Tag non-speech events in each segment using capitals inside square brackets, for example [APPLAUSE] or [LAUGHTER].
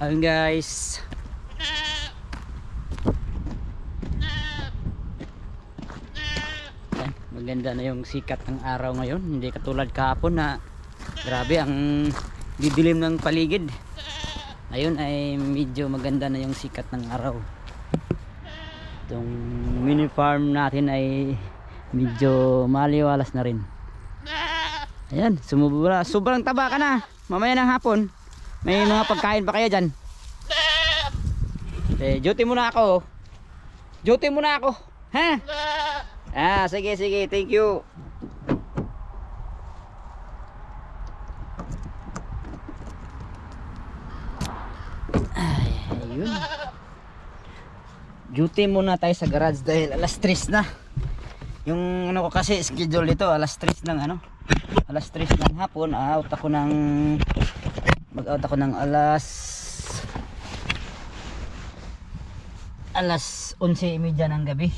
Ayun guys. Ayan, maganda na yung sikat ng araw ngayon. Hindi katulad kahapon na grabe ang didilim ng paligid. Ngayon ay medyo maganda na yung sikat ng araw. Itong mini farm natin ay medyo maliwalas na rin. Ayan, sumubura. Sobrang taba ka na. Mamaya ng hapon. May mga pagkain pa kayo dyan. Eh, duty muna ako. Duty muna ako. Ha? Ah, sige, sige. Thank you. Ay, ayun. Duty muna tayo sa garage dahil alas 3 na. Yung ano ko kasi schedule dito alas 3 ng ano. Alas 3 ng hapon, out ako ng mag-out ako ng alas alas 11.30 ng gabi.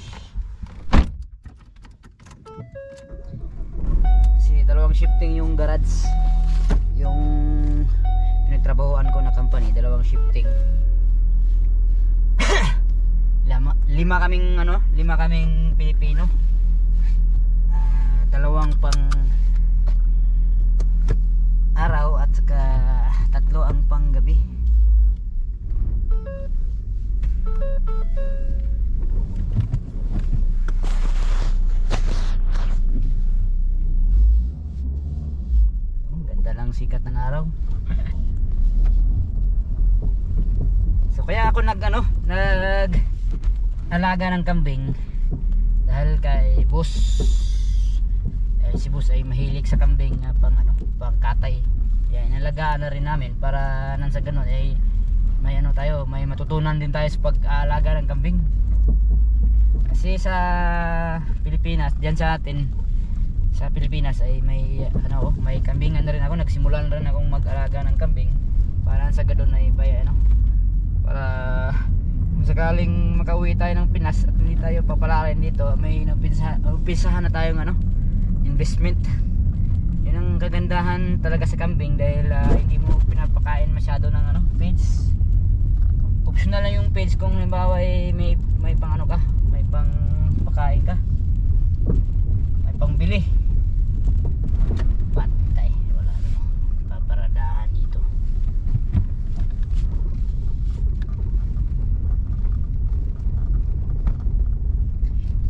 Kasi dalawang shifting yung garage. Yung pinagtrabahoan ko na company, dalawang shifting. [COUGHS] lima, lima kaming ano, lima kaming Pilipino. Ah, dalawang pang araw at saka tatlo ang panggabi. Ang ganda lang sikat ng araw. So kaya ako nag ano, nag alaga ng kambing dahil kay boss eh, si boss ay mahilig sa kambing na pang ano. Yan, inalagaan na rin namin para nang sa ganun ay may ano tayo, may matutunan din tayo sa pag-aalaga ng kambing. Kasi sa Pilipinas, diyan sa atin sa Pilipinas ay may ano may kambingan na rin ako, nagsimula na rin akong mag-alaga ng kambing para sa ganun ay bay ano para kung sakaling makauwi tayo ng Pinas at hindi tayo papalarin dito may umpisahan na tayong ano investment yun ang kagandahan talaga sa kambing dahil ah, hindi mo pinapakain masyado ng ano feeds. Optional lang yung feeds kung halimbawa ay may may pang ano ka may pang pakain ka. May pang bili. Patay wala ano paparadahan dito.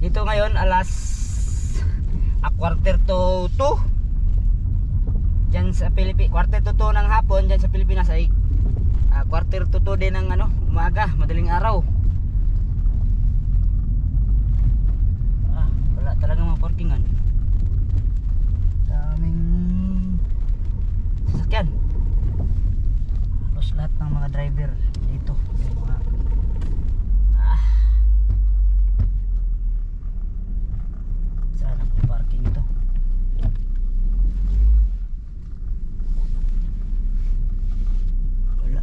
Dito ngayon alas a quarter to 2 dyan sa Pilipinas quarter to 2 ng hapon dyan sa Pilipinas ay ah, quarter to 2 din ng ano umaga madaling araw. Ah, wala talaga mga parkingan daming sasakyan halos lahat ng mga driver dito yung mga ah Saan ako parking ito? Wala.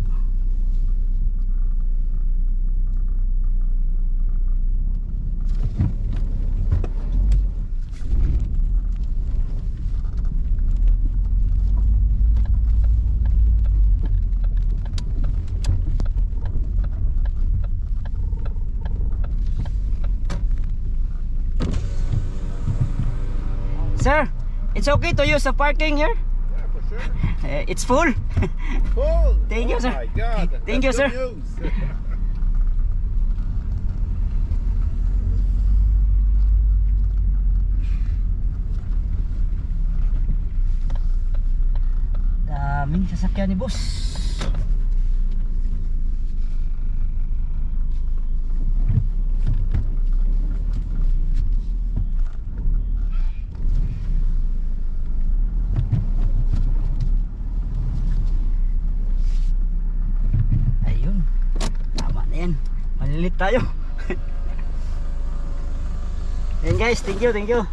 Sir, it's okay to use the parking here? Yeah, for sure. Eh, [LAUGHS] it's full. Cool. [LAUGHS] Thank you, oh sir. my God. Thank That's you, sir. [LAUGHS] Daming sasakyan ni boss. Ayun. Tama na yan. Malilit tayo. [LAUGHS] Yan guys, thank you, thank you.